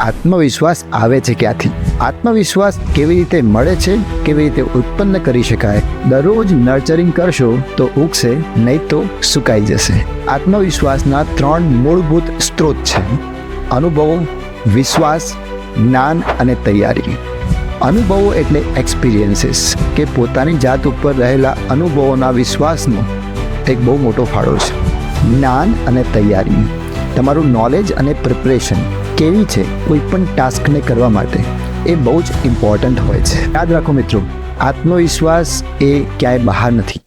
આત્મવિશ્વાસ આવે છે ક્યાંથી? આત્મવિશ્વાસ કેવી રીતે મળે છે? કેવી રીતે ઉત્પન્ન કરી શકાય? દરરોજ નર્ચરિંગ કરશો તો ઉગશે, નહીં તો સુકાઈ જશે. આત્મવિશ્વાસના ત્રણ મૂળભૂત સ્ત્રોત છે. અનુભવો, વિશ્વાસ, જ્ઞાન અને તૈયારી. અનુભવો એટલે એક્સપિરિયન્સીસ કે પોતાની જાત ઉપર રહેલા અનુભવોના વિશ્વાસનો એક બહુ મોટો ફાળો છે. જ્ઞાન અને તૈયારી. તમારું નોલેજ અને પ્રિપરેશન કેવી છે કોઈ પણ ટાસ્કને કરવા માટે? એ બહુ જ ઇમ્પોર્ટન્ટ હોય છે. યાદ રાખો મિત્રો, આત્મવિશ્વાસ એ ક્યાંય બહાર નથી.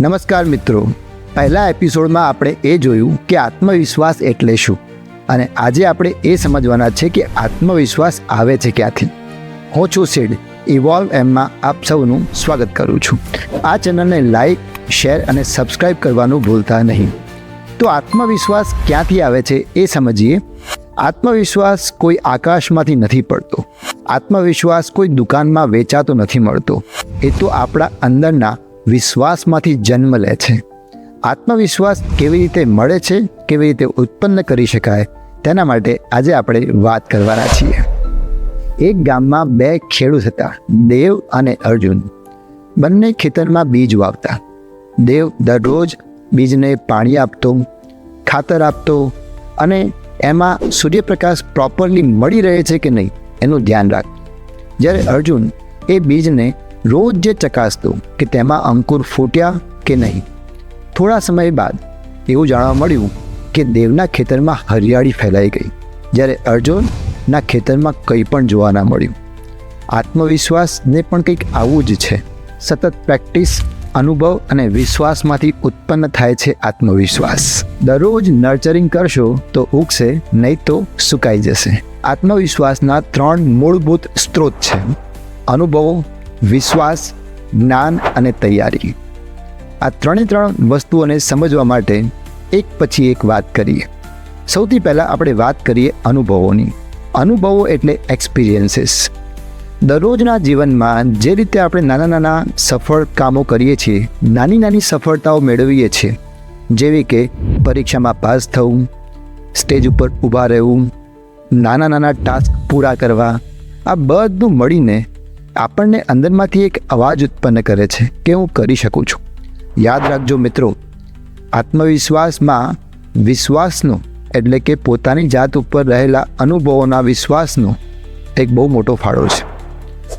નમસ્કાર મિત્રો. પહેલા એપિસોડમાં આપણે એ જોયું કે આત્મવિશ્વાસ એટલે શું? અને આજે આપણે એ સમજવાના છે કે આત્મવિશ્વાસ આવે છે ક્યાંથી? હું છું સીડ ઇવોલ્વ એમમાં આપ સૌનું સ્વાગત કરું છું. આ ચેનલને લાઇક શેર અને સબસ્ક્રાઇબ કરવાનું ભૂલતા નહીં. તો આત્મવિશ્વાસ ક્યાંથી આવે છે એ સમજીએ? આત્મવિશ્વાસ કોઈ આકાશમાંથી નથી પડતો. આત્મવિશ્વાસ કોઈ દુકાનમાં વેચાતો નથી મળતો. એ તો આપણા અંદરના વિશ્વાસમાંથી જન્મ લે છે. આત્મવિશ્વાસ કેવી રીતે મળે છે, કેવી રીતે ઉત્પન્ન કરી શકાય, તેના માટે આજે આપણે વાત કરવાના છીએ. એક ગામમાં બે ખેડૂત હતા, દેવ અને અર્જુન. બંને ખેતરમાં બીજ વાવતા. દેવ દરરોજ બીજને પાણી આપતો, ખાતર આપતો અને એમાં સૂર્યપ્રકાશ પ્રોપરલી મળી રહે છે કે નહીં, એનું ધ્યાન રાખ. જ્યારે અર્જુન એ બીજને રોજ જે ચકાસતો કે તેમાં અંકુર ફૂટ્યા કે નહીં થોડા સમય બાદ એવું જાણવા મળ્યું કે દેવના ખેતરમાં હરિયાળી ફેલાઈ ગઈ, જ્યારે અર્જુનના ખેતરમાં કંઈ પણ જોવા ના મળ્યું. આત્મવિશ્વાસને પણ કંઈક આવું જ છે. સતત પ્રેક્ટિસ, અનુભવ અને વિશ્વાસમાંથી ઉત્પન્ન થાય છે આત્મવિશ્વાસ. દરરોજ નર્ચરિંગ કરશો તો ઉગશે, નહીં તો સુકાઈ જશે. આત્મવિશ્વાસના ત્રણ મૂળભૂત સ્ત્રોત છે. અનુભવો, વિશ્વાસ, જ્ઞાન અને તૈયારી. આ ત્રણે ત્રણ વસ્તુઓને સમજવા માટે એક પછી એક વાત કરીએ. સૌથી પહેલાં આપણે વાત કરીએ અનુભવોની. અનુભવો એટલે એક્સપિરિયન્સીસ દરરોજના જીવનમાં જે રીતે આપણે નાના નાના સફળ કામો કરીએ છીએ, નાની નાની સફળતાઓ મેળવીએ છીએ. જેવી કે પરીક્ષામાં પાસ થવું, સ્ટેજ ઉપર ઊભા રહેવું, નાના નાના ટાસ્ક પૂરા કરવા, આ બધું મળીને આપણને અંદરમાંથી એક અવાજ ઉત્પન્ન કરે છે કે હું કરી શકું છું. યાદ રાખજો મિત્રો, આત્મવિશ્વાસમાં વિશ્વાસનો એટલે કે પોતાની જાત ઉપર રહેલા અનુભવોના વિશ્વાસનો એક બહુ મોટો ફાળો છે.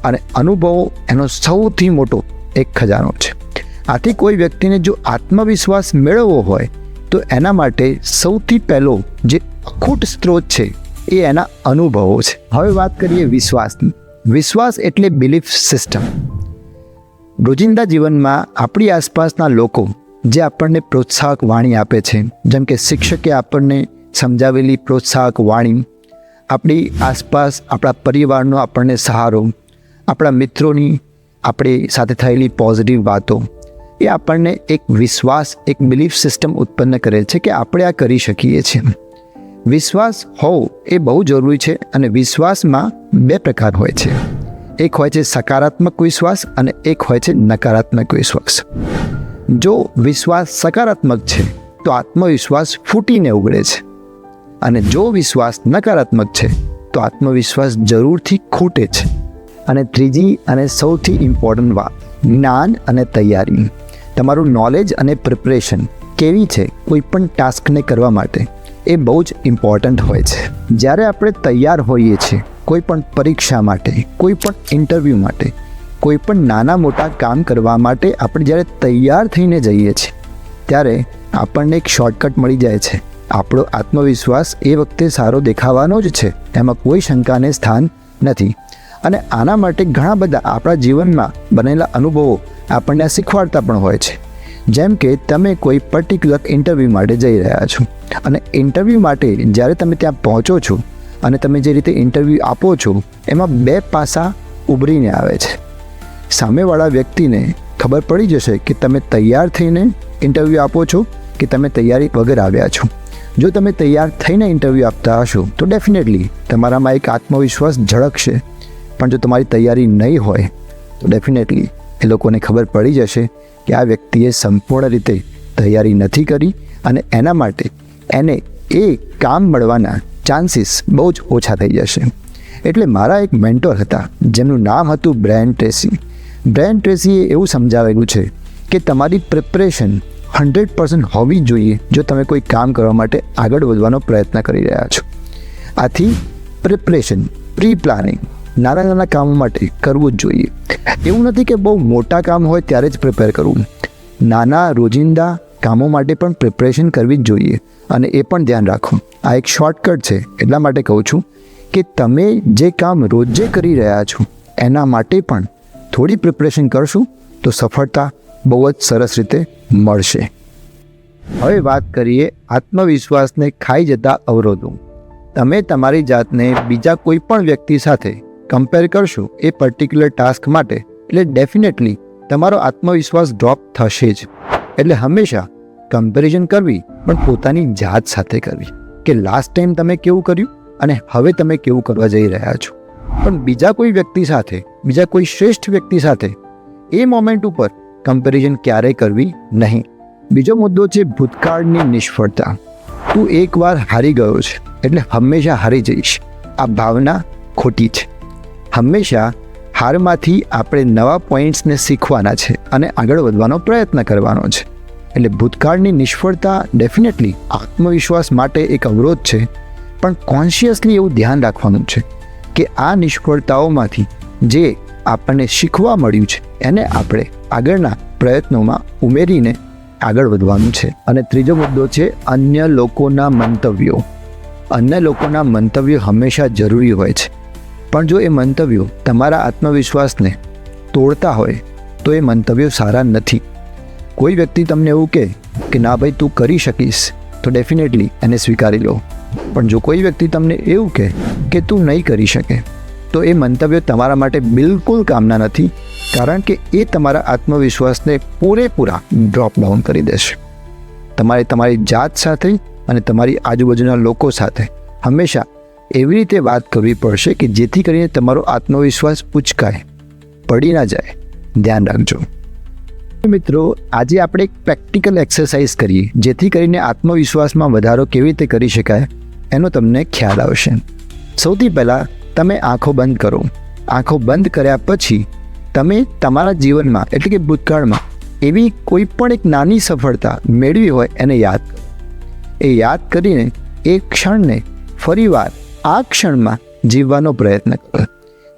અને અનુભવો એનો સૌથી મોટો એક ખજાનો છે. આથી કોઈ વ્યક્તિને જો આત્મવિશ્વાસ મેળવવો હોય, તો એના માટે સૌથી પહેલો જે અખૂટ સ્ત્રોત છે, એ એના અનુભવો છે. હવે વાત કરીએ વિશ્વાસની. વિશ્વાસ એટલે બિલીફ સિસ્ટમ. રોજિંદા જીવનમાં આપણી આસપાસના લોકો જે આપણને પ્રોત્સાહક વાણી આપે છે, જેમ કે શિક્ષકે આપણને સમજાવેલી પ્રોત્સાહક વાણી, આપણી આસપાસ આપણા પરિવારનો આપણને સહારો, આપણા મિત્રોની આપણી સાથે થયેલી પોઝિટિવ વાતો, એ આપણને એક વિશ્વાસ, એક બિલીફ સિસ્ટમ ઉત્પન્ન કરે છે કે આપણે આ કરી શકીએ છીએ. વિશ્વાસ હોવો એ બહુ જરૂરી છે અને વિશ્વાસમાં બે પ્રકાર હોય છે. એક હોય છે સકારાત્મક વિશ્વાસ અને એક હોય છે નકારાત્મક વિશ્વાસ. જો વિશ્વાસ સકારાત્મક છે, તો આત્મવિશ્વાસ ફૂટીને ઉગડે છે. અને જો વિશ્વાસ નકારાત્મક છે, તો આત્મવિશ્વાસ જરૂરથી ખૂટે છે. અને ત્રીજી અને સૌથી ઇમ્પોર્ટન્ટ વાત, જ્ઞાન અને તૈયારી. તમારું નોલેજ અને પ્રિપરેશન કેવી છે, કોઈ પણ ટાસ્કને કરવા માટે, એ બહુ જ ઇમ્પોર્ટન્ટ હોય છે. જ્યારે આપણે તૈયાર હોઈએ છીએ કોઈ પણ પરીક્ષા માટે કોઈ પણ ઇન્ટરવ્યૂ માટે કોઈ પણ નાના મોટા કામ કરવા માટે આપણે જ્યારે તૈયાર થઈને જઈએ છીએ, ત્યારે આપણને એક શોર્ટકટ મળી જાય છે. આપણો આત્મવિશ્વાસ એ વખતે સારો દેખાવાનો જ છે. એમાં કોઈ શંકાને સ્થાન નથી. અને આના માટે ઘણા બધા આપણા જીવનમાં બનેલા અનુભવો આપણને આ શીખવાડતા પણ હોય છે. જેમ કે તમે કોઈ પર્ટિક્યુલર ઇન્ટરવ્યૂ માટે જઈ રહ્યા છો. અને ઇન્ટરવ્યૂ માટે જ્યારે તમે ત્યાં પહોંચો છો અને તમે જે રીતે ઇન્ટરવ્યૂ આપો છો, એમાં બે પાસા ઉભરીને આવે છે. સામેવાળા વ્યક્તિને ખબર પડી જશે કે તમે તૈયાર થઈને ઇન્ટરવ્યૂ આપો છો કે તમે તૈયારી વગર આવ્યા છો. જો તમે તૈયાર થઈને ઇન્ટરવ્યૂ આપતા હશો, તો ડેફિનેટલી તમારામાં એક આત્મવિશ્વાસ ઝળકશે. પણ જો તમારી તૈયારી નહીં હોય, તો ડેફિનેટલી એ લોકોને ખબર પડી જશે કે આ વ્યક્તિએ સંપૂર્ણ રીતે તૈયારી નથી કરી અને એના માટે એને એ કામ મળવાના ચાન્સીસ બહુ જ ઓછા થઈ જશે. એટલે મારા એક મેન્ટોર હતા, જેમનું નામ હતું બ્રેન ટ્રેસી. બ્રેન ટ્રેસીએ એવું સમજાવેલું છે કે તમારી પ્રિપરેશન હંડ્રેડ પર્સન્ટ હોવી જોઈએ જો તમે કોઈ કામ કરવા માટે આગળ વધવાનો પ્રયત્ન કરી રહ્યા છો. આથી પ્રિપરેશન પ્રી પ્લાનિંગ નાના નાના કામો માટે કરવું જ જોઈએ. એવું નથી કે બહુ મોટા કામ હોય ત્યારે જ પ્રિપેર કરવું. નાના રોજિંદા કામો માટે પણ પ્રિપરેશન કરવી જ જોઈએ અને એ પણ ધ્યાન રાખો આ એક શોર્ટકટ છે. એટલા માટે કહું છું કે તમે જે કામ રોજે કરી રહ્યા છો, એના માટે પણ થોડી પ્રિપરેશન કરશું તો સફળતા બહુ જ સરસ રીતે મળશે. હવે વાત કરીએ આત્મવિશ્વાસને ખાઈ જતા અવરોધો. તમે તમારી જાતને બીજા કોઈ પણ વ્યક્તિ સાથે કમ્પેર કરશો એ પર્ટિક્યુલર ટાસ્ક માટે એટલે ડેફિનેટલી તમારો આત્મવિશ્વાસ ડ્રોપ થશે જ. એટલે હંમેશા કમ્પેરિઝન કરવી, પણ પોતાની જાત સાથે કરવી. કે લાસ્ટ ટાઈમ તમે કેવું કર્યું અને હવે તમે કેવું કરવા જઈ રહ્યા છો. પણ બીજા કોઈ વ્યક્તિ સાથે, બીજા કોઈ શ્રેષ્ઠ વ્યક્તિ સાથે, એ મોમેન્ટ ઉપર કમ્પેરિઝન ક્યારેય કરવી નહીં. બીજો મુદ્દો છે ભૂતકાળની નિષ્ફળતા. તું એકવાર હારી ગયો છે, એટલે હંમેશા હારી જઈશ. આ ભાવના ખોટી છે. હંમેશા હારમાંથી આપણે નવા પોઈન્ટ્સને શીખવાના છે અને આગળ વધવાનો પ્રયત્ન કરવાનો છે. એટલે ભૂતકાળની નિષ્ફળતા ડેફિનેટલી આત્મવિશ્વાસ માટે એક અવરોધ છે, પણ કોન્શિયસલી એવું ધ્યાન રાખવાનું છે કે આ નિષ્ફળતાઓમાંથી જે આપણને શીખવા મળ્યું છે, એને આપણે આગળના પ્રયત્નોમાં ઉમેરીને આગળ વધવાનું છે. અને ત્રીજો મુદ્દો છે અન્ય લોકોના મંતવ્યો. અન્ય લોકોના મંતવ્યો હંમેશા જરૂરી હોય છે. પણ જો એ મંતવ્યો તમારા આત્મવિશ્વાસને તોડતા હોય, તો એ મંતવ્યો સારા નથી. કોઈ વ્યક્તિ તમને એવું કહે કે, ના ભાઈ, તું કરી શકીશ, તો ડેફિનેટલી એને સ્વીકારી લો. પણ જો કોઈ વ્યક્તિ તમને એવું કહે કે, તું નહીં કરી શકે, તો એ મંતવ્યો તમારા માટે બિલકુલ કામના નથી, કારણ કે એ તમારા આત્મવિશ્વાસને પૂરેપૂરા ડ્રોપ ડાઉન કરી દેશે. તમારે તમારી જાત સાથે અને તમારી આજુબાજુના લોકો સાથે હંમેશા એવી રીતે વાત કરવી પડશે કે જેથી કરીને તમારો આત્મવિશ્વાસ પૂચકાય પડી ના જાય. ધ્યાન રાખજો. મિત્રો, આજે આપણે એક પ્રેક્ટિકલ એક્સરસાઇઝ કરીએ, જેથી કરીને આત્મવિશ્વાસમાં વધારો કેવી રીતે કરી શકાય એનો તમને ખ્યાલ આવશે. સૌથી પહેલાં તમે આંખો બંધ કરો. આંખો બંધ કર્યા પછી તમે તમારા જીવનમાં, એટલે કે ભૂતકાળમાં, એવી કોઈ પણ એક નાની સફળતા મેળવી હોય એને યાદ. એ યાદ કરીને એ ક્ષણને ફરીવાર આ ક્ષણમાં જીવવાનો પ્રયત્ન કરો.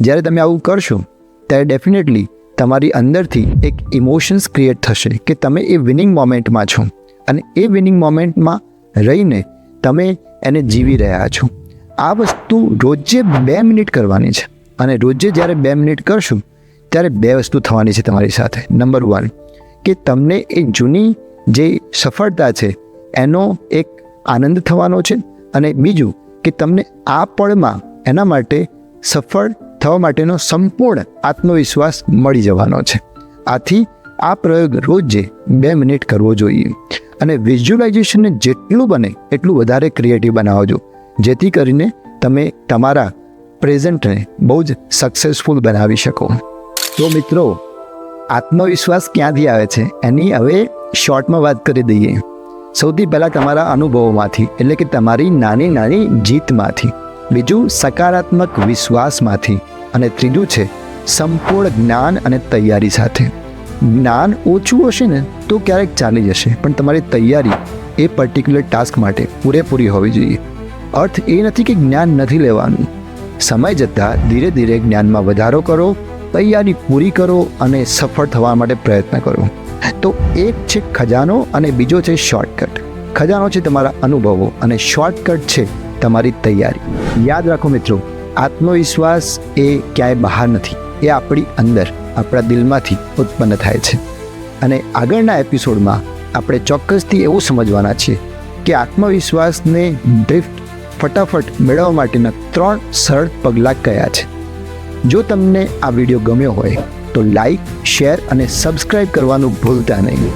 જ્યારે તમે આવું કરશો, ત્યારે ડેફિનેટલી તમારી અંદરથી એક ઇમોશન્સ ક્રિએટ થશે કે તમે એ વિનિંગ મોમેન્ટમાં છો. અને એ વિનિંગ મોમેન્ટમાં રહીને તમે એને જીવી રહ્યા છો. આ વસ્તુ રોજે બે મિનિટ કરવાની છે. અને રોજે જ્યારે બે મિનિટ કરશું, ત્યારે બે વસ્તુ થવાની છે તમારી સાથે. નંબર વન કે તમને એ જૂની જે સફળતા છે, એનો એક આનંદ થવાનો છે. અને બીજું કે તમને આ પળમાં એના માટે સફળ થવા માટેનો સંપૂર્ણ આત્મવિશ્વાસ મળી જવાનો છે. આથી આ પ્રયોગ રોજે બે મિનિટ કરવો જોઈએ અને વિઝ્યુલાઇઝેશનને જેટલું બને એટલું વધારે ક્રિએટિવ બનાવજો. જેથી કરીને તમે તમારા પ્રેઝન્ટને બહુ જ સક્સેસફુલ બનાવી શકો. તો મિત્રો, આત્મવિશ્વાસ ક્યાંથી આવે છે? એની હવે શોર્ટમાં વાત કરી દઈએ. સૌથી પહેલાં તમારા અનુભવોમાંથી, એટલે કે તમારી નાની નાની જીતમાંથી, બીજું સકારાત્મક વિશ્વાસમાંથી, અને ત્રીજું છે સંપૂર્ણ જ્ઞાન અને તૈયારી સાથે. જ્ઞાન ઓછું હશે ને, તો ક્યારેક ચાલી જશે, પણ તમારી તૈયારી એ પર્ટિક્યુલર ટાસ્ક માટે પૂરેપૂરી હોવી જોઈએ. અર્થ એ નથી કે જ્ઞાન નથી લેવાનું. સમય જતાં ધીરે ધીરે જ્ઞાનમાં વધારો કરો, તૈયારી પૂરી કરો અને સફળ થવા માટે પ્રયત્ન કરો. તો એક છે ખજાનો અને બીજો છે શોર્ટકટ ખજાનો છે તમારા અનુભવો અને શોર્ટકટ છે તમારી તૈયારી. યાદ રાખો મિત્રો, આત્મવિશ્વાસ એ ક્યાંય બહાર નથી, એ આપણી અંદર, આપણા દિલમાંથી ઉત્પન્ન થાય છે. અને આગળના એપિસોડમાં આપણે ચોક્કસથી એવું સમજવાના છીએ કે આત્મવિશ્વાસને ડ્રિફ્ટ ફટાફટ મેળવવા માટેના ત્રણ સરળ પગલાં કયા છે. જો તમને આ વીડિયો ગમ્યો હોય તો લાઈક, શેર અને સબસ્ક્રાઇબ કરવાનું ભૂલતા નહીં.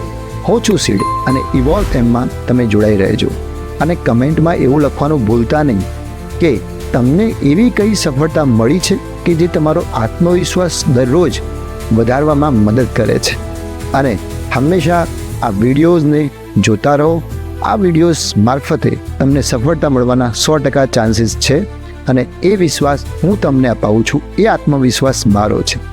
હો છું સીડ અને ઇવોલ્વ એમમાં તમે જોડાઈ રહેજો. અને કમેન્ટમાં એવું લખવાનું ભૂલતા નહીં કે તમને એવી કઈ સફળતા મળી છે કે જે તમારો આત્મવિશ્વાસ દરરોજ વધારવામાં મદદ કરે છે. અને હંમેશા આ વિડીયોઝને જોતા રહો. આ વિડીયોઝ મારફતે તમને સફળતા મળવાના સો ટકા ચાન્સીસ છે અને એ વિશ્વાસ હું તમને અપાવું છું. એ આત્મવિશ્વાસ મારો છે.